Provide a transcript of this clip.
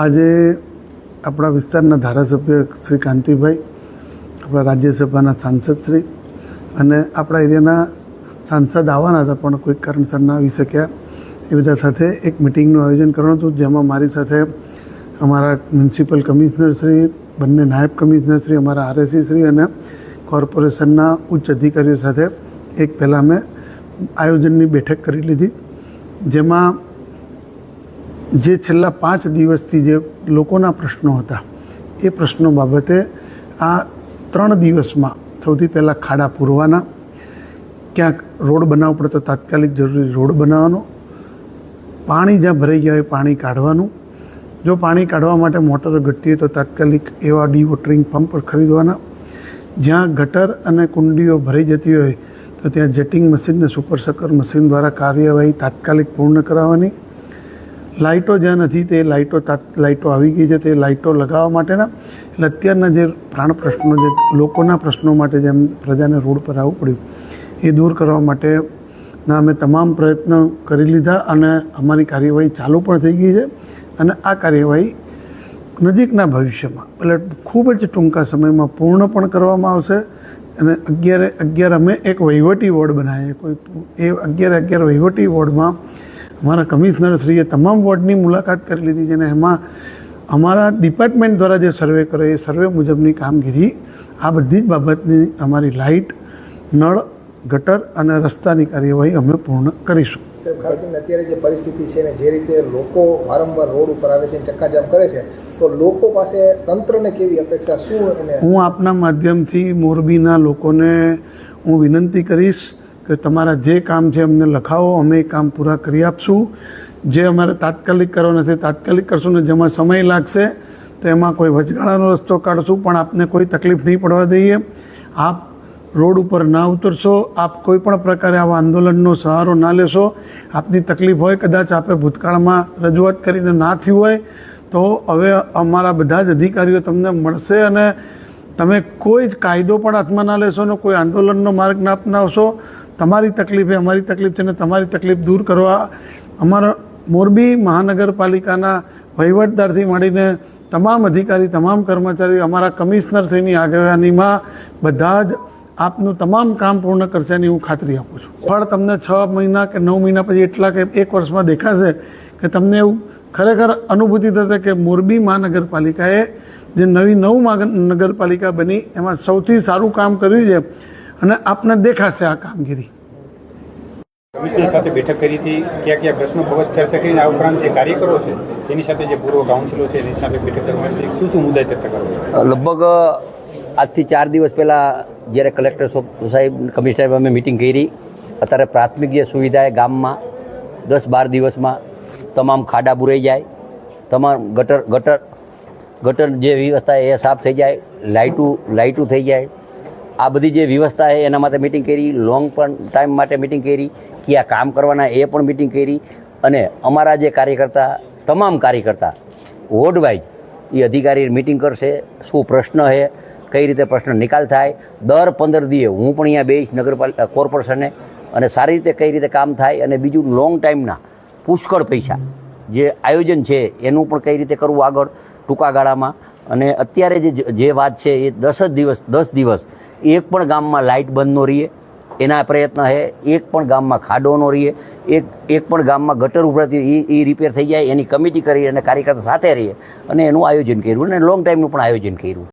આજે આપણા વિસ્તારના ધારાસભ્ય શ્રી કાંતિભાઈ, આપણા રાજ્યસભાના સાંસદ શ્રી અને આપણા એરિયાના સાંસદ આવવાના હતા પણ કોઈક કારણસર ના આવી શક્યા. એ બધા સાથે એક મિટિંગનું આયોજન કરવાનું હતું, જેમાં મારી સાથે અમારા મ્યુનિસિપલ કમિશનરશ્રી બંને નાયબ કમિશનરશ્રી અમારા આરએસી શ્રી અને કોર્પોરેશનના ઉચ્ચ અધિકારીઓ સાથે એક પહેલાં અમે આયોજનની બેઠક કરી લીધી, જેમાં જે છેલ્લા પાંચ દિવસથી જે લોકોના પ્રશ્નો હતા, એ પ્રશ્નો બાબતે આ ત્રણ દિવસમાં સૌથી પહેલાં ખાડા પૂરવાના, ક્યાંક રોડ બનાવવો પડે તો તાત્કાલિક જરૂરી રોડ બનાવવાનો, પાણી જ્યાં ભરાઈ ગયા હોય પાણી કાઢવાનું. જો પાણી કાઢવા માટે મોટરો ઘટતી હોય તો તાત્કાલિક એવા ડીવોટરિંગ પંપ ખરીદવાના. જ્યાં ગટર અને કુંડીઓ ભરાઈ જતી હોય તો ત્યાં જેટિંગ મશીન ને સુપર સકર મશીન દ્વારા કાર્યવાહી તાત્કાલિક પૂર્ણ કરાવવાની. લાઇટો જ્યાં નથી તે લાઇટો લાઇટો આવી ગઈ છે તે લાઇટો લગાવવા માટેના. એટલે અત્યારના જે પ્રાણ પ્રશ્નો જે લોકોના પ્રશ્નો માટે જેમ પ્રજાને રોડ પર આવવું પડ્યું, એ દૂર કરવા માટેના અમે તમામ પ્રયત્નો કરી લીધા અને અમારી કાર્યવાહી ચાલુ પણ થઈ ગઈ છે અને આ કાર્યવાહી નજીકના ભવિષ્યમાં, એટલે ખૂબ જ ટૂંકા સમયમાં પૂર્ણ પણ કરવામાં આવશે અને અગિયારે, અગિયાર અમે એક વહીવટી વોર્ડ બનાવીએ. કોઈ એ અગિયાર અગિયાર વહીવટી વોર્ડમાં અમારા કમિશનરશ્રીએ તમામ વોર્ડની મુલાકાત કરી લીધી છે અને એમાં અમારા ડિપાર્ટમેન્ટ દ્વારા જે સર્વે કરે એ સર્વે મુજબની કામગીરી આ બધી જ બાબતની અમારી લાઇટ નળ ગટર અને રસ્તાની કાર્યવાહી અમે પૂર્ણ કરીશું. સાહેબ ખાસ અત્યારે જે પરિસ્થિતિ છે ને જે રીતે લોકો વારંવાર રોડ ઉપર આવે છે ચક્કાજામ કરે છે તો લોકો પાસે તંત્રને કેવી અપેક્ષા? શું હું આપના માધ્યમથી મોરબીના લોકોને હું વિનંતી કરીશ કે તમારા જે કામ છે અમને લખાવો, અમે એ કામ પૂરા કરી આપશું. જે અમારે તાત્કાલિક કરવાના છે તાત્કાલિક કરશું ને જેમાં સમય લાગશે, તો એમાં કોઈ વચગાળાનો રસ્તો કાઢશું, પણ આપને કોઈ તકલીફ નહીં પડવા દઈએ. આપ રોડ ઉપર ના ઉતરશો, આપ કોઈ પણ પ્રકારે આવા આંદોલનનો સહારો ના લેશો. આપની તકલીફ હોય, કદાચ આપે ભૂતકાળમાં રજૂઆત કરીને ના થયું હોય, તો હવે અમારા બધા જ અધિકારીઓ તમને મળશે અને તમે કોઈ જ કાયદો પણ હાથમાં ના લેશો ને કોઈ આંદોલનનો માર્ગ ના અપનાવશો, તમારી તકલીફ એ અમારી તકલીફ છે ને તમારી તકલીફ દૂર કરવા અમારા મોરબી મહાનગરપાલિકાના વહીવટદારથી માંડીને તમામ અધિકારી, તમામ કર્મચારી અમારા કમિશનરશ્રીની આગેવાનીમાં બધા જ આપનું તમામ કામ પૂર્ણ કરશે એની હું ખાતરી આપું છું. ફળ તમને છ મહિના કે નવ મહિના પછી એટલા કે એક વર્ષમાં દેખાશે કે તમને એવું ખરેખર અનુભૂતિ થશે કે મોરબી મહાનગરપાલિકાએ જે નવી નવ નગરપાલિકા બની એમાં સૌથી સારું કામ કર્યું છે અને આપને દેખાશે આ કામગીરી. કમિશનર સાથે બેઠક કરી હતી. કયા કયા પ્રશ્નો બાબત ચર્ચા કરીને આ ઉપરાંત જે કાર્યકરો છે તેની સાથે જે પૂર્વ કાઉન્સિલો છે એની સાથે બેઠક કરવાની શું શું મુદ્દા ચર્ચા કરવા લગભગ આજથી ચાર દિવસ પહેલાં જ્યારે કલેક્ટર સાહેબ કમિશનર સાહેબ અમે મિટિંગ કરી અત્યારે પ્રાથમિક જે સુવિધા એ ગામમાં દસ બાર દિવસમાં તમામ ખાડા બુરાઈ જાય તમામ ગટર ગટર ગટર જે વ્યવસ્થા એ સાફ થઈ જાય, લાઇટું લાઇટું થઈ જાય. આ બધી જે વ્યવસ્થા છે એના માટે મિટિંગ કરી લોંગ પણ ટાઈમ માટે મિટિંગ કરી, કયા કામ કરવાના એ પણ મિટિંગ કરી. અને અમારા જે કાર્યકર્તા, તમામ કાર્યકર્તા વોર્ડવાઇઝ એ અધિકારી મિટિંગ કરશે, શું પ્રશ્ન છે, કઈ રીતે પ્રશ્ન નિકાલ થાય. દર પંદર દિવસે હું પણ અહીંયા બેઈશ નગરપાલિકા કોર્પોરેશને અને સારી રીતે કઈ રીતે કામ થાય અને બીજું લોંગ ટાઈમના પુષ્કળ પૈસા. જે આયોજન છે, એનું પણ કઈ રીતે કરવું આગળ ટૂંકા ગાળામાં? અને અત્યારે જે જે વાત છે, એ દસ જ દિવસ, દસ દિવસ, એક પણ ગામમાં લાઇટ બંધ ન રહીએ. એના પ્રયત્ન છે એક પણ ગામમાં ખાડો ન રહીએ. એક એક પણ ગામમાં ગટર ઉભરાતી એ રિપેર થઈ જાય, એની કમિટી કરી અને કાર્યકર્તા સાથે રહીએ. અને એનું આયોજન કર્યું, અને લોંગ ટાઈમનું પણ આયોજન કર્યું.